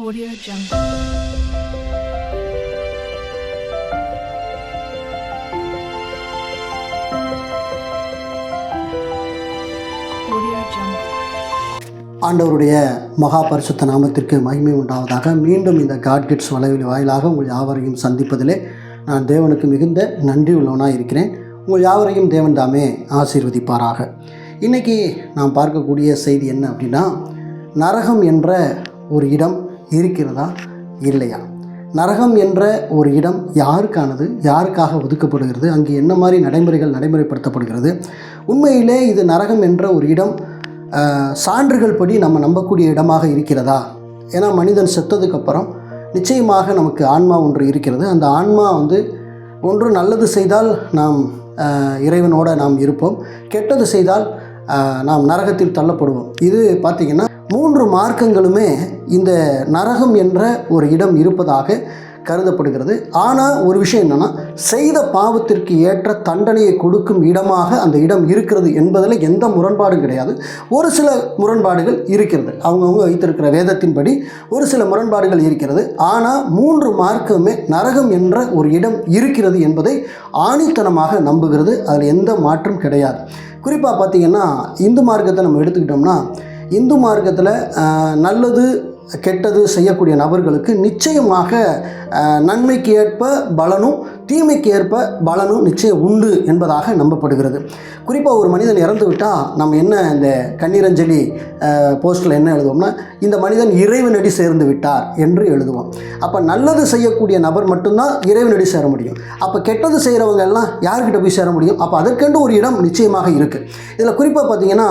Audio Jungle. ஆண்டவருடைய மகா பரிசுத்த நாமத்திற்கு மகிமை உண்டாவதாக. மீண்டும் இந்த காட் கிட்ஸ் வலைவலி வாயிலாக உங்கள் யாவரையும் சந்திப்பதிலே நான் தேவனுக்கு மிகுந்த நன்றி உள்ளவனாக இருக்கிறேன். உங்கள் யாவரையும் தேவன் தாமே ஆசீர்வதிப்பாராக. இன்றைக்கி நாம் பார்க்கக்கூடிய செய்தி என்ன அப்படின்னா நரகம் என்ற ஒரு இடம் இருக்கிறதா இல்லையா? நரகம் என்ற ஒரு இடம் யாருக்கானது? யாருக்காக ஒதுக்கப்படுகிறது? அங்கே என்ன மாதிரி நடைமுறைகள் நடைமுறைப்படுத்தப்படுகிறது? உண்மையிலே இது நரகம் என்ற ஒரு இடம் சான்றுகள் படி நம்ம நம்பக்கூடிய இடமாக இருக்கிறதா? ஏன்னா மனிதன் செத்ததுக்கப்புறம் நிச்சயமாக நமக்கு ஆன்மா ஒன்று இருக்கிறது. அந்த ஆன்மா வந்து ஒன்று நல்லது செய்தால் நாம் இறைவனோடு இறைவனோட நாம் இருப்போம். கெட்டது செய்தால் நாம் நரகத்தில் தள்ளப்படுவோம். இது பார்த்திங்கன்னா மூன்று மார்க்கங்களுமே இந்த நரகம் என்ற ஒரு இடம் இருப்பதாக கருதப்படுகிறது. ஆனால் ஒரு விஷயம் என்னென்னா செய்த பாவத்திற்கு ஏற்ற தண்டனையை கொடுக்கும் இடமாக அந்த இடம் இருக்கிறது என்பதில் எந்த முரண்பாடும் கிடையாது. ஒரு சில முரண்பாடுகள் இருக்கிறது. அவங்கவுங்க வைத்திருக்கிற வேதத்தின்படி ஒரு சில முரண்பாடுகள் இருக்கிறது. ஆனால் மூன்று மார்க்கமே நரகம் என்ற ஒரு இடம் இருக்கிறது என்பதை ஆணித்தனமாக நம்புகிறது. அதில் எந்த மாற்றும் கிடையாது. குறிப்பாக பார்த்திங்கன்னா இந்து மார்க்கத்தை நம்ம எடுத்துக்கிட்டோம்னா இந்து மார்க்கத்தில் நல்லது கெட்டது செய்யக்கூடிய நபர்களுக்கு நிச்சயமாக நன்மைக்கு ஏற்ப பலனும் தீமைக்கு ஏற்ப பலனும் நிச்சயம் உண்டு என்பதாக நம்பப்படுகிறது. குறிப்பாக ஒரு மனிதன் இறந்து விட்டால் நம்ம என்ன இந்த கண்ணீரஞ்சலி போஸ்ட்டில் என்ன எழுதுவோம்னா இந்த மனிதன் இறைவனடி சேர்ந்து விட்டார் என்று எழுதுவோம். அப்போ நல்லது செய்யக்கூடிய நபர் மட்டும்தான் இறைவனடி சேர முடியும். அப்போ கெட்டது செய்கிறவங்க எல்லாம் யார்கிட்ட போய் சேர முடியும்? அப்போ அதற்கென்று ஒரு இடம் நிச்சயமாக இருக்குது இதில் குறிப்பாக பார்த்தீங்கன்னா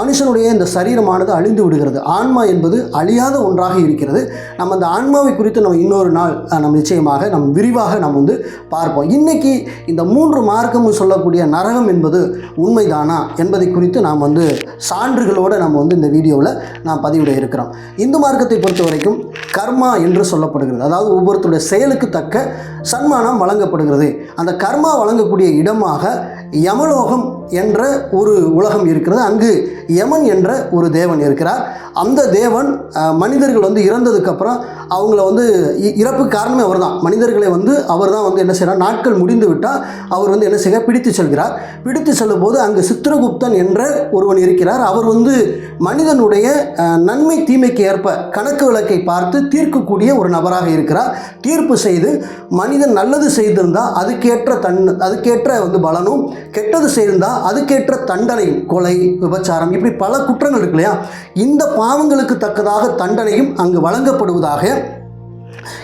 மனுஷனுடைய இந்த சரீரமானது அழிந்து விடுகிறது. ஆன்மா என்பது அழியாத ஒன்றாக இருக்கிறது. நம்ம அந்த ஆன்மாவை குறித்து நம்ம இன்னொரு நாள் நம்ம நிச்சயமாக நம் விரிவாக நம்ம வந்து பார்ப்போம். இன்றைக்கி இந்த மூன்று மார்க்கமும் சொல்லக்கூடிய நரகம் என்பது உண்மைதானா என்பதை குறித்து நாம் வந்து சான்றுகளோடு நம்ம வந்து இந்த வீடியோவில் நாம் பதிவிட இருக்கிறோம். இந்து மார்க்கத்தை பொறுத்த வரைக்கும் கர்மா என்று சொல்லப்படுகிறது. அதாவது ஒவ்வொருத்தருடைய செயலுக்கு தக்க சன்மானம் வழங்கப்படுகிறது. அந்த கர்மா வழங்கக்கூடிய இடமாக யமலோகம் என்ற ஒரு உலகம் இருக்கிறது. அங்கு யமன் என்ற ஒரு தேவன் இருக்கிறார். அந்த தேவன் மனிதர்கள் வந்து இறந்ததுக்கப்புறம் அவங்கள வந்து இ- இறப்பு காரணமே அவர் தான் மனிதர்களை வந்து அவர் தான் வந்து என்ன செய்கிறார் நாட்கள் முடிந்து விட்டால் அவர் வந்து என்ன செய்கிறார்? பிடித்து செல்கிறார். பிடித்து செல்லும் போது அங்கு சித்திரகுப்தன் என்ற ஒருவன் இருக்கிறார். அவர் வந்து மனிதனுடைய நன்மை தீமைக்கு ஏற்ப கணக்கு விளக்கை பார்த்து தீர்க்கக்கூடிய ஒரு நபராக இருக்கிறார். தீர்ப்பு செய்து மனிதன் நல்லது செய்திருந்தால் அதுக்கேற்ற தன் அதுக்கேற்ற வந்து பலனும் கெட்டது செய்திருந்தால் அதுக்கேற்ற தண்டனை கொலை விபச்சாரம் இப்படி பல குற்றங்கள் இருக்கு இல்லையா? இந்த பாவங்களுக்கு தக்கதாக தண்டனையும் அங்கு வழங்கப்படுவதாக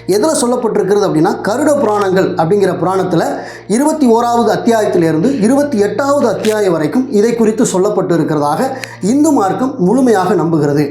எதில் சொல்லப்பட்டிருக்கிறது அப்படின்னா கருட புராணங்கள் அப்படிங்கிற புராணத்தில் இருபத்தி ஓராவது அத்தியாயத்திலிருந்து இருபத்தி எட்டாவது அத்தியாயம் வரைக்கும் இதை குறித்து சொல்லப்பட்டு இருக்கிறதாக இந்து மார்க்கம் முழுமையாக நம்புகிறது.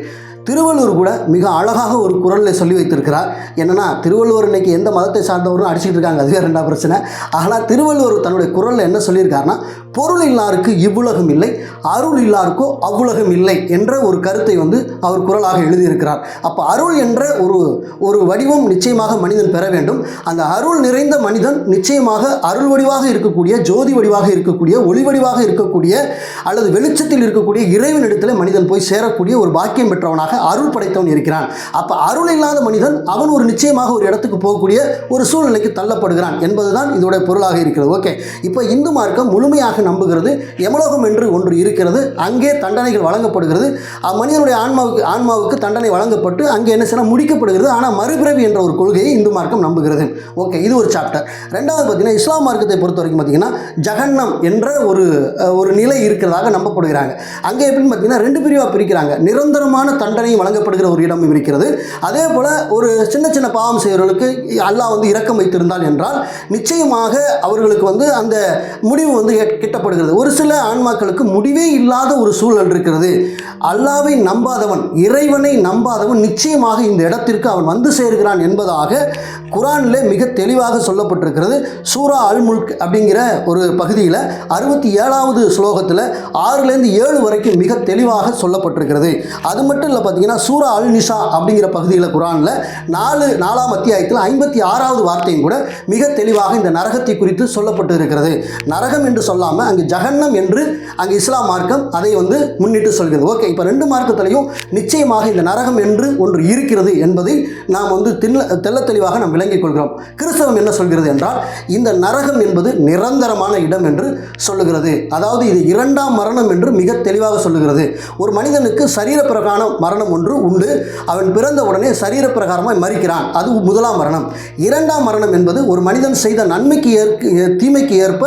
திருவள்ளுவர் கூட மிக அழகாக ஒரு குரலில் சொல்லி வைத்திருக்கிறார். என்னென்னா திருவள்ளுவர் இன்றைக்கி எந்த மதத்தை சார்ந்தவரும் அடிச்சுட்டு இருக்காங்க. அதுவே ரெண்டாம் பிரச்சனை. ஆனால் திருவள்ளுவர் தன்னுடைய குரலில் என்ன சொல்லியிருக்காருன்னா பொருள் இல்லாருக்கு இவ்வுலகம் இல்லை அருள் இல்லாருக்கோ அவ்வுலகம் இல்லை என்ற ஒரு கருத்தை வந்து அவர் குரலாக எழுதியிருக்கிறார். அப்போ அருள் என்ற ஒரு ஒரு வடிவம் நிச்சயமாக மனிதன் பெற வேண்டும். அந்த அருள் நிறைந்த மனிதன் நிச்சயமாக அருள் வடிவாக இருக்கக்கூடிய ஜோதி வடிவாக இருக்கக்கூடிய ஒளி வடிவாக இருக்கக்கூடிய அல்லது வெளிச்சத்தில் இருக்கக்கூடிய இறைவனிடத்தில் மனிதன் போய் சேரக்கூடிய ஒரு பாக்கியம் பெற்றவனாக அருள் படைத்தவன் இருக்கிறான். அப்போ அருள் இல்லாத மனிதன் அவன் ஒரு நிச்சயமாக ஒரு இடத்துக்கு போகக்கூடிய ஒரு சூழ்நிலைக்கு தள்ளப்படுகிறான் என்பதுதான் இதோட பொருளாக இருக்கிறது. ஓகே இப்போ இந்து மார்க்கம் முழுமையாக நம்புகிறது எமலோகம் என்று ஒன்று இருக்கிறது. அங்கே தண்டனைகள் வழங்கப்படுகிறது. மனிதனுடைய ஆன்மாவுக்கு ஆன்மாவுக்கு தண்டனை வழங்கப்பட்டு அங்கே என்ன செய்யணும் முடிக்கப்படுகிறது. ஆனால் மறுபிறவி என்ற ஒரு கொள்கையை இந்து மார்க்கம் நம்புகிறது. ஓகே இது ஒரு சாப்டர் ரெண்டாவது பார்த்தீங்கன்னா இஸ்லாம் மார்க்கத்தை பொறுத்த வரைக்கும் பார்த்தீங்கன்னா ஜகன்னம் என்ற ஒரு ஒரு நிலை இருக்கிறதாக நம்பப்படுகிறாங்க. அங்கே எப்படின்னு பார்த்தீங்கன்னா ரெண்டு பிரிவாக பிரிக்கிறாங்க. நிரந்தரமான தண்டனை தண்டனையும் வழங்கப்படுகிற ஒரு இடம் இருக்கிறது. அதே போல் ஒரு சின்ன சின்ன பாவம் செய்கிறவர்களுக்கு அல்லாஹ் வந்து இரக்கம் வைத்திருந்தால் என்றால் நிச்சயமாக அவர்களுக்கு வந்து அந்த முடிவு வந்து கிட்டப்படுகிறது. ஒரு சில ஆன்மாக்களுக்கு முடிவே இல்லாத ஒரு சூழல் இருக்கிறது. அல்லாவை நம்பாதவன் இறைவனை நம்பாதவன் நிச்சயமாக இந்த இடத்திற்கு அவன் வந்து சேர்கிறான் என்பதாக குரானிலே மிக தெளிவாக சொல்லப்பட்டிருக்கிறது. சூரா அல் முல்க் அப்படிங்கிற ஒரு பகுதியில் அறுபத்தி ஏழாவது ஸ்லோகத்தில் ஆறுலேருந்து ஏழு வரைக்கும் மிக தெளிவாக சொல்லப்பட்டிருக்கிறது. அது மட்டும் இல்லை பார்த்தீங்கன்னா சூரா அல் நிஷா அப்படிங்கிற பகுதியில் குரானில் நாலு நாலாம் அத்தியாயத்தில் ஐம்பத்தி ஆறாவது வார்த்தையும் கூட மிக தெளிவாக இந்த நரகத்தை குறித்து சொல்லப்பட்டு இருக்கிறது. நரகம் என்று சொல்லாமல் அங்கு ஜகன்னம் என்று அங்கு இஸ்லாம் மார்க்கம் அதை வந்து முன்னிட்டு சொல்கிறது. ஓகே இப்போ ரெண்டு மார்க்கத்திலையும் நிச்சயமாக இந்த நரகம் என்று ஒன்று இருக்கிறது என்பதை நாம் வந்து தெல்ல தெள்ள தெளிவாக நாம் விளங்கிக் கொள்கிறோம். கிறிஸ்தவம் என்ன சொல்கிறது என்றால் இந்த நரகம் என்பது நிரந்தரமான இடம் என்று சொல்லுகிறது. அதாவது இது இரண்டாம் மரணம் என்று மிக தெளிவாக சொல்லுகிறது. ஒரு மனிதனுக்கு சரீர மரணம் மரணம் ஒன்று உண்டு. அவன் பிறந்த உடனே சரீர பிரகாரமாக மறிக்கிறான் அது முதலாம் மரணம். இரண்டாம் மரணம் என்பது ஒரு மனிதன் செய்த நன்மைக்கு ஏற்க தீமைக்கு ஏற்ப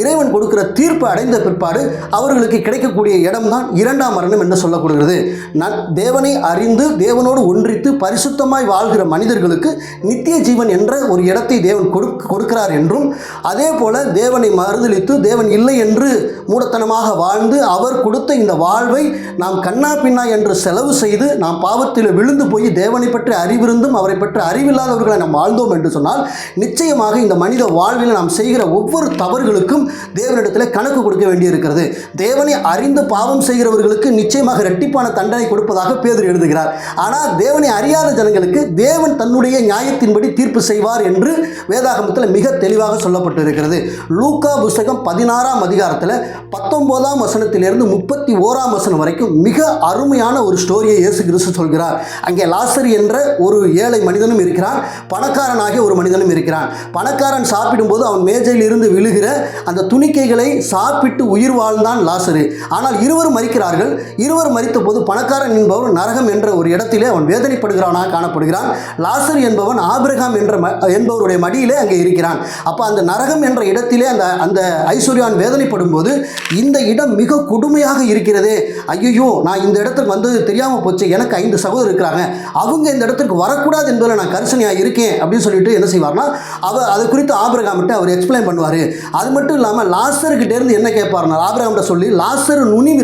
இறைவன் கொடுக்கிற தீர்ப்பு அடைந்த பிற்பாடு அவர்களுக்கு கிடைக்கக்கூடிய இடம்தான் இரண்டாம் மரணம் என்று சொல்லப்படுகிறது. நன் தேவனை அறிந்து தேவனோடு ஒன்றித்து பரிசுத்தமாய் வாழ்கிற மனிதர்களுக்கு நித்திய ஜீவன் என்ற ஒரு இடத்தை தேவன் கொடு கொடுக்கிறார் என்றும் அதே போல தேவனை மறுதளித்து தேவன் இல்லை என்று மூடத்தனமாக வாழ்ந்து அவர் கொடுத்த இந்த வாழ்வை நாம் கண்ணா பின்னா என்று செலவு செய்து நாம் பாவத்தில் விழுந்து போய் தேவனை பற்றி அறிவிருந்தும் அவரை பற்றி அறிவில்லாதவர்களை நாம் வாழ்ந்தோம் என்று சொன்னால் நிச்சயமாக இந்த மனித வாழ்வில் நாம் செய்கிற ஒவ்வொரு தவறுகளுக்கும் தேவனிடத்தில் கணக்கு கொடுக்க வேண்டியிருக்கிறது. தேவனை அறிந்து பாவம் செய்கிறவர்களுக்கு நிச்சயமாக இரட்டிப்பான தண்டனை கொடுப்பதாக பேதர் எழுதுகிறார். ஆனால் தேவனை அறியாத ஜனங்களுக்கு தேவன் தன்னுடைய நியாயத்தின்படி தீர்ப்பு செய்வார் என்று வேதாகமத்தில் மிக தெளிவாக சொல்லப்பட்டிருக்கிறது. லூக்கா புஸ்தகம் பதினாறாம் அதிகாரத்தில் பத்தொன்பதாம் வசனத்திலிருந்து முப்பத்தி ஓராம் வசனம் வரைக்கும் மிக அருமையான ஒரு ஸ்டோரியை இயேசு கிறிஸ்து சொல்கிறார். அங்கே லாசர் என்ற ஒரு ஏழை மனிதனும் இருக்கிறான். பணக்காரனாகிய ஒரு மனிதனும் இருக்கிறான். பணக்காரன் சாப்பிடும்போது அவன் மேஜையில் இருந்து விழுகிற அந்த துணிக்கைகளை சாப்பிட்டு உயிர் வாழ்ந்தான் லாசரு. ஆனால் இருவர் மறிக்கிறார்கள் இருவர் மறித்த போது பணக்காரன் என்பவர் நரகம் என்ற ஒரு இடத்திலே அவன் வேதனைப்படுகிறானாக காணப்படுகிறான். லாசர் என்பவன் ஆபிரகாம் என்ற ம- என்பவருடைய மடியிலே அங்கே இருக்கிறான். அப்போ அந்த நரகம் என்ற இடத்திலே அந்த அந்த ஐஸ்வர்யான் வேதனைப்படும் போது இந்த இடம் மிக கொடுமையாக இருக்கிறதே. ஐயோ நான் இந்த இடத்துக்கு வந்தது தெரியாமல் போச்சு. எனக்கு ஐந்து சகோதரர் இருக்கிறாங்க. அவங்க இந்த இடத்துக்கு வரக்கூடாது என்பதில் நான் கரிசனையாக இருக்கேன் அப்படின்னு சொல்லிட்டு என்ன செய்வார்னா அவர் அது குறித்து ஆபிரகாமிட்ட அவர் எக்ஸ்பிளைன் பண்ணுவார். அது மட்டும் இல்லாமல் லாசர்கிட்ட இருந்து என்ன கேட்பார்னா ஆபிரகாம்கிட்ட சொல்லி லாசர் நுனி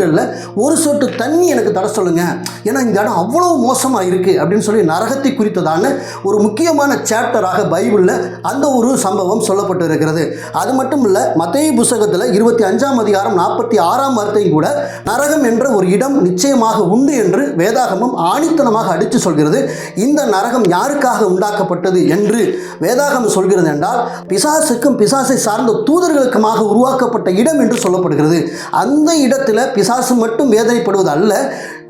ஒரு சொட்டு தண்ணி எனக்கு தட சொல்லுங்க. ஏன்னா இந்த இடம் அவ்வளோ மோசமாக இருக்குது அப்படின்னு சொல்லி நரகத்தை குறித்ததான ஒரு முக்கியமான சாப்டராக பைபிளில் அந்த ஒரு சம்பவம் சொல்லப்பட்டு இருக்கிறது அது மட்டும் இல்லை மத்திய புஸ்தகத்தில் இருபத்தி அஞ்சாம் அதிகாரம் நாற்பத்தி ஆறாம் வார்த்தையும் கூட நரகம் என்ற ஒரு இடம் நிச்சயமாக உண்டு என்று வேதாகமம் ஆணித்தனமாக அடித்து சொல்கிறது இந்த நரகம் யாருக்காக உண்டாக்கப்பட்டது என்று வேதாகமம் சொல்கிறது என்றால் பிசாசுக்கும் பிசாசை சார்ந்த தூதர்களுக்குமாக உருவாக்கப்பட்ட இடம் என்று சொல்லப்படுகிறது. அந்த இடத்துல பிசாசு மட்டும் வேதனைப்படுவது அல்ல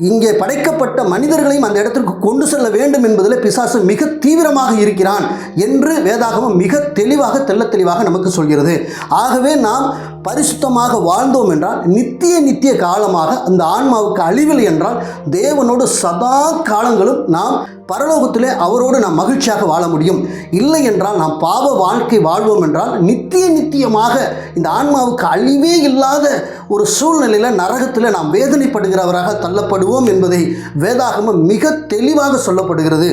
இங்கே படைக்கப்பட்ட மனிதர்களையும் அந்த இடத்திற்கு கொண்டு செல்ல வேண்டும் என்பதில் பிசாசு மிக தீவிரமாக இருக்கிறான் என்று வேதாகமம் மிக தெளிவாக தெல்ல தெளிவாக நமக்கு சொல்கிறது. ஆகவே நாம் பரிசுத்தமாக வாழ்ந்தோம் என்றால் நித்திய நித்திய காலமாக அந்த ஆன்மாவுக்கு அழிவில் என்றால் தேவனோடு சதா காலங்களும் நாம் பரலோகத்திலே அவரோடு நாம் மகிழ்ச்சியாக வாழ முடியும். இல்லை என்றால் நாம் பாவ வாழ்க்கை வாழ்வோம் என்றால் நித்திய நித்தியமாக இந்த ஆன்மாவுக்கு அழிவே இல்லாத ஒரு சூழ்நிலையில் நரகத்தில் நாம் வேதனைப்படுகிறவராக தள்ளப்படுவோம் என்பதை வேதாகமம் மிக தெளிவாக சொல்லப்படுகிறது.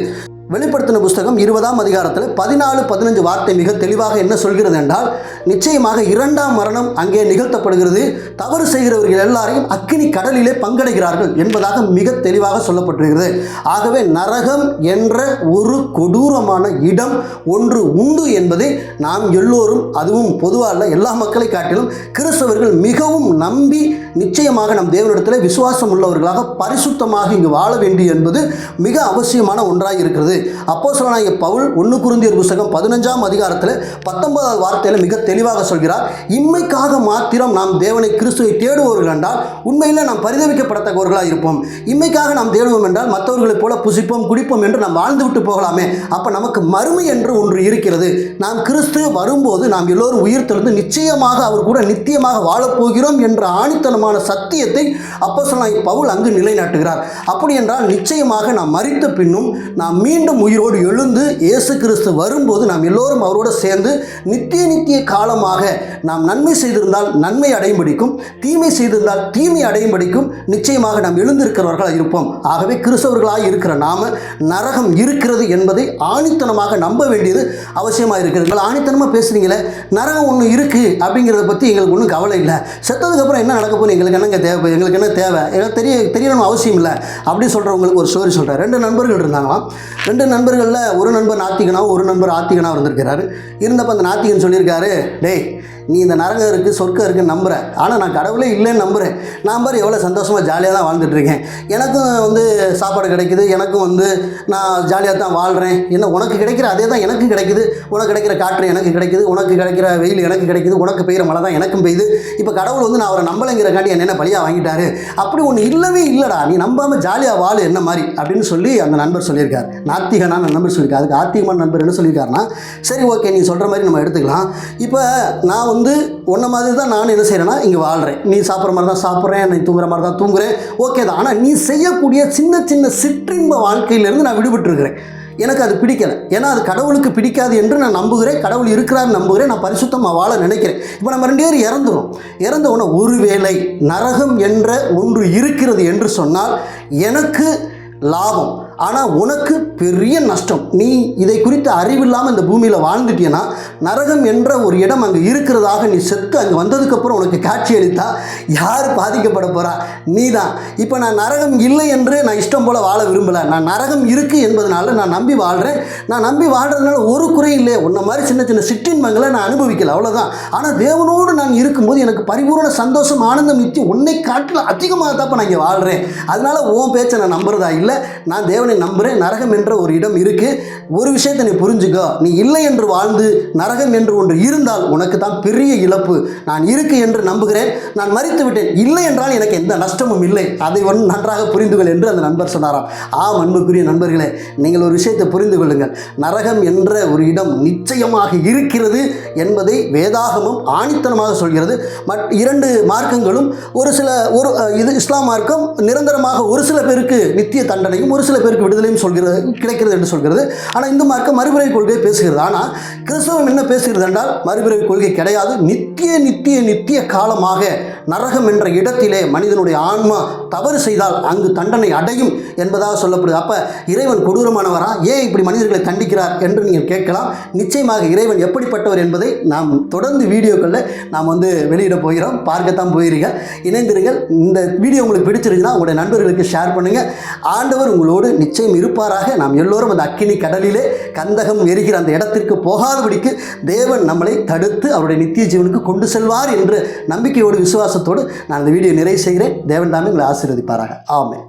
வெளிப்படுத்தின புஸ்தகம் இருபதாம் அதிகாரத்தில் பதினாலு பதினஞ்சு வார்த்தை மிக தெளிவாக என்ன சொல்கிறது என்றால் நிச்சயமாக இரண்டாம் மரணம் அங்கே நிகழ்த்தப்படுகிறது. தவறு செய்கிறவர்கள் எல்லாரையும் அக்கினி கடலிலே பங்கடைகிறார்கள் என்பதாக மிக தெளிவாக சொல்லப்பட்டிருக்கிறது. ஆகவே நரகம் என்ற ஒரு கொடூரமான இடம் ஒன்று உண்டு என்பதை நாம் எல்லோரும் அதுவும் பொதுவாக இல்லை எல்லா மக்களை காட்டிலும் கிறிஸ்தவர்கள் மிகவும் நம்பி நிச்சயமாக நம் தேவனிடத்தில் விசுவாசம் உள்ளவர்களாக பரிசுத்தமாக இங்கு வாழ வேண்டிய என்பது மிக அவசியமான ஒன்றாக இருக்கிறது அப்போ பவுல் ஒன்று குருந்தியர் புஸ்தகம் பதினஞ்சாம் அதிகாரத்தில் பத்தொன்பதாவது வார்த்தையில் மிக தெளிவாக சொல்கிறார் இம்மைக்காக மாத்திரம் நாம் தேவனை கிறிஸ்துவை தேடுபவர்கள் என்றால் உண்மையில் நாம் பரிதவிக்கப்படத்தக்கவர்களாக இருப்போம். இம்மைக்காக நாம் தேடுவோம் என்றால் மற்றவர்களைப் போல புசிப்போம் குடிப்போம் என்று நாம் வாழ்ந்து விட்டு போகலாமே. அப்போ நமக்கு மறுமை என்று ஒன்று இருக்கிறது. நாம் கிறிஸ்து வரும்போது நாம் எல்லோரும் உயிர் தெழுந்து நிச்சயமாக அவர் கூட நித்தியமாக வாழப்போகிறோம் என்ற ஆணித்தனமான சத்தியத்தை அப்போ பவுல் அங்கு நிலைநாட்டுகிறார். அப்படி என்றால் நிச்சயமாக நாம் மறித்த பின்னும் நாம் மீண்டும் உயிரோடு எழுந்து இயேசு கிறிஸ்து வரும்போது நாம் எல்லோரும் அவரோடு சேர்ந்து நித்திய நித்திய காலமாக நாம் நன்மை செய்திருந்தால் நன்மை அடையும் படிக்கும் தீமை செய்திருந்தால் தீமை அடையும் படிக்கும் நிச்சயமாக நாம் எழுந்திருக்கிறவர்களாக இருப்போம். ஆகவே கிறிஸ்தவர்களாக இருக்கிற நாம நரகம் இருக்கிறது என்பதை ஆணித்தனமாக நம்ப வேண்டியது அவசியமாக இருக்கிறது. நீங்கள் ஆணித்தனமாக பேசுகிறீங்களே நரகம் ஒன்று இருக்குது அப்படிங்கிறத பற்றி எங்களுக்கு ஒன்றும் கவலை இல்லை. செத்ததுக்கப்புறம் என்ன நடக்க போகுது? எங்களுக்கு என்னங்க தேவை? எங்களுக்கு என்ன தேவை? எங்களுக்கு தெரிய தெரியணும் அவசியம் இல்லை. அப்படி சொல்கிறவங்களுக்கு ஒரு ஸ்டோரி சொல்கிறேன் ரெண்டு நண்பர்கள் இருந்தாங்களாம். ரெண்டு நண்பர்களில் ஒரு நண்பர் நாத்திகனாகவும் ஒரு நண்பர் ஆத்திகனாகவும் இருந்திருக்கிறாரு. இருந்தப்போ அந்த நாத்திகன் சொல்லியிருக்காரு டேய் நீ இந்த நரகம் இருக்குது சொர்க்கம் இருக்குன்னு நம்புகிற ஆனால் நான் கடவுளே இல்லைன்னு நம்புகிறேன் நான் பாரு எவ்வளோ சந்தோஷமாக ஜாலியாக தான் வாழ்ந்துட்டு இருக்கேன் எனக்கும் வந்து சாப்பாடு கிடைக்குது எனக்கும் வந்து நான் ஜாலியாக தான் வாழ்கிறேன் என்ன உனக்கு கிடைக்கிற அதே தான் எனக்கும் கிடைக்குது. உனக்கு கிடைக்கிற காற்று எனக்கு கிடைக்குது. உனக்கு கிடைக்கிற வெயில் எனக்கு கிடைக்குது. உனக்கு பெய்கிற மழை தான் எனக்கும் பெய்யுது. இப்போ கடவுள் வந்து நான் அவரை நம்பலைங்கிறக்காண்டி என்ன பழியாக வாங்கிட்டாரு. அப்படி ஒன்று இல்லவே இல்லைடா. நீ நம்பாமல் ஜாலியாக வாழு என்ன மாதிரி? அப்படின்னு சொல்லி அந்த நண்பர் சொல்லியிருக்கார். நாத்திகனான நண்பர் சொல்லியிருக்காரு. அதுக்கு ஆத்திகமான நண்பர் என்ன சொல்லியிருக்காருன்னா சரி ஓகே நீ சொல்கிற மாதிரி நம்ம எடுத்துக்கலாம். இப்போ நான் வந்து உன்ன மாதிரி தான் நான் என்ன செய்கிறேன்னா இங்கே வாழ்கிறேன் நீ சாப்பிட்ற மாதிரி தான் சாப்பிட்றேன் நீ தூங்குற மாதிரி தான் தூங்குறேன். ஓகே தான். ஆனால் நீ செய்யக்கூடிய சின்ன சின்ன சிற்றின்ப வாழ்க்கையிலேருந்து நான் விடுபட்டுருக்கிறேன். எனக்கு அது பிடிக்கலை. ஏன்னா அது கடவுளுக்கு பிடிக்காது என்று நான் நம்புகிறேன். கடவுள் இருக்கிறான்னு நம்புகிறேன். நான் பரிசுத்தமாக வாழ நினைக்கிறேன். இப்போ நம்ம ரெண்டு பேரும் இறந்துடும் இறந்த உடனே ஒருவேளை நரகம் என்ற ஒன்று இருக்கிறது என்று சொன்னால் எனக்கு லாபம். ஆனால் உனக்கு பெரிய நஷ்டம். நீ இதை குறித்து அறிவில்லாமல் இந்த பூமியில் வாழ்ந்துட்டீன்னா நரகம் என்ற ஒரு இடம் அங்கே இருக்கிறதாக நீ செத்து அங்கே வந்ததுக்கப்புறம் உனக்கு காட்சி அளித்தா யார் பாதிக்கப்பட போகிறா நீ தான் இப்போ நான் நரகம் இல்லை என்று நான் இஷ்டம் போல் வாழ விரும்பலை. நான் நரகம் இருக்குது என்பதனால நான் நம்பி வாழ்கிறேன் நான் நம்பி வாழ்கிறதுனால ஒரு குறையும் இல்லை உன்ன மாதிரி சின்ன சின்ன சிற்றின்பங்களை நான் அனுபவிக்கல. அவ்வளோதான் ஆனால் தேவனோடு நான் இருக்கும்போது எனக்கு பரிபூர்ண சந்தோஷம் ஆனந்தம் நித்தி உன்னை காட்டில் அதிகமாக தான் நான் இங்கே வாழ்கிறேன் அதனால் உன் பேச்சை நான் நம்புறதா இல்லை. நான் தேவனை நம்புகிறேன் நரகம் என்ற ஒரு இடம் இருக்குது ஒரு விஷயத்தை நீ புரிஞ்சுக்கோ. நீ இல்லை என்று வாழ்ந்து நரகம் என்று ஒன்று இருந்தால் உனக்கு தான் பெரிய இழப்பு. நான் இருக்கு என்று நம்புகிறேன். நான் மறித்து விட்டேன். இல்லை என்றால் எனக்கு எந்த நஷ்டமும் இல்லை. அதை ஒன்று நன்றாக புரிந்து கொள் என்று அந்த நண்பர் சொன்னாராம். ஆம் அன்புக்குரிய நண்பர்களே நீங்கள் ஒரு விஷயத்தை புரிந்து கொள்ளுங்கள். நரகம் என்ற ஒரு இடம் நிச்சயமாக இருக்கிறது என்பதை வேதாகமும் ஆணித்தனமாக சொல்கிறது. மட் இரண்டு மார்க்கங்களும் ஒரு சில ஒரு இது இஸ்லாம் மார்க்கம் நிரந்தரமாக ஒரு சில பேருக்கு நித்திய தண்டனையும் ஒரு சில பேருக்கு விடுதலையும் சொல்கிறது கிடைக்கிறது என்று சொல்கிறது. ஆனால் இந்து மார்க்கம் மறுபிறவி கொள்கை பேசுகிறது. ஆனால் கிறிஸ்தவம் என்ன பேசுகிறது என்றால் மறுபிறவி கொள்கை கிடையாது. நித்திய நித்திய நித்திய காலமாக நரகம் என்ற இடத்திலே மனிதனுடைய ஆன்மா தவறு செய்தால் அங்கு தண்டனை அடையும் என்பதாக சொல்லப்படுது. அப்போ இறைவன் கொடூரமானவரா? ஏன் இப்படி மனிதர்களை தண்டிக்கிறார் என்று நீங்கள் கேட்கலாம். நிச்சயமாக இறைவன் எப்படிப்பட்டவர் என்பதை நாம் தொடர்ந்து வீடியோக்களில் நாம் வந்து வெளியிட போகிறோம். பார்க்கத்தான் போயிருங்க இணைந்திருங்கள். இந்த வீடியோ உங்களுக்கு பிடிச்சிருக்குன்னா உங்களுடைய நண்பர்களுக்கு ஷேர் பண்ணுங்கள் ஆண்டவர் உங்களோடு நிச்சயம் இருப்பாராக. நாம் எல்லோரும் அந்த அக்கினி கடலிலே கந்தகம் எரிகிற அந்த இடத்திற்கு போகாதபடிக்கு தேவன் நம்மளை தடுத்து அவருடைய நித்திய ஜீவனுக்கு கொண்டு செல்வார் என்ற நம்பிக்கையோடு விசுவாசத்தோடு நான் இந்த வீடியோ நிறைவு செய்கிறேன். தேவன் தாமே உங்களை ஆசீர்வதிப்பாராக. ஆமே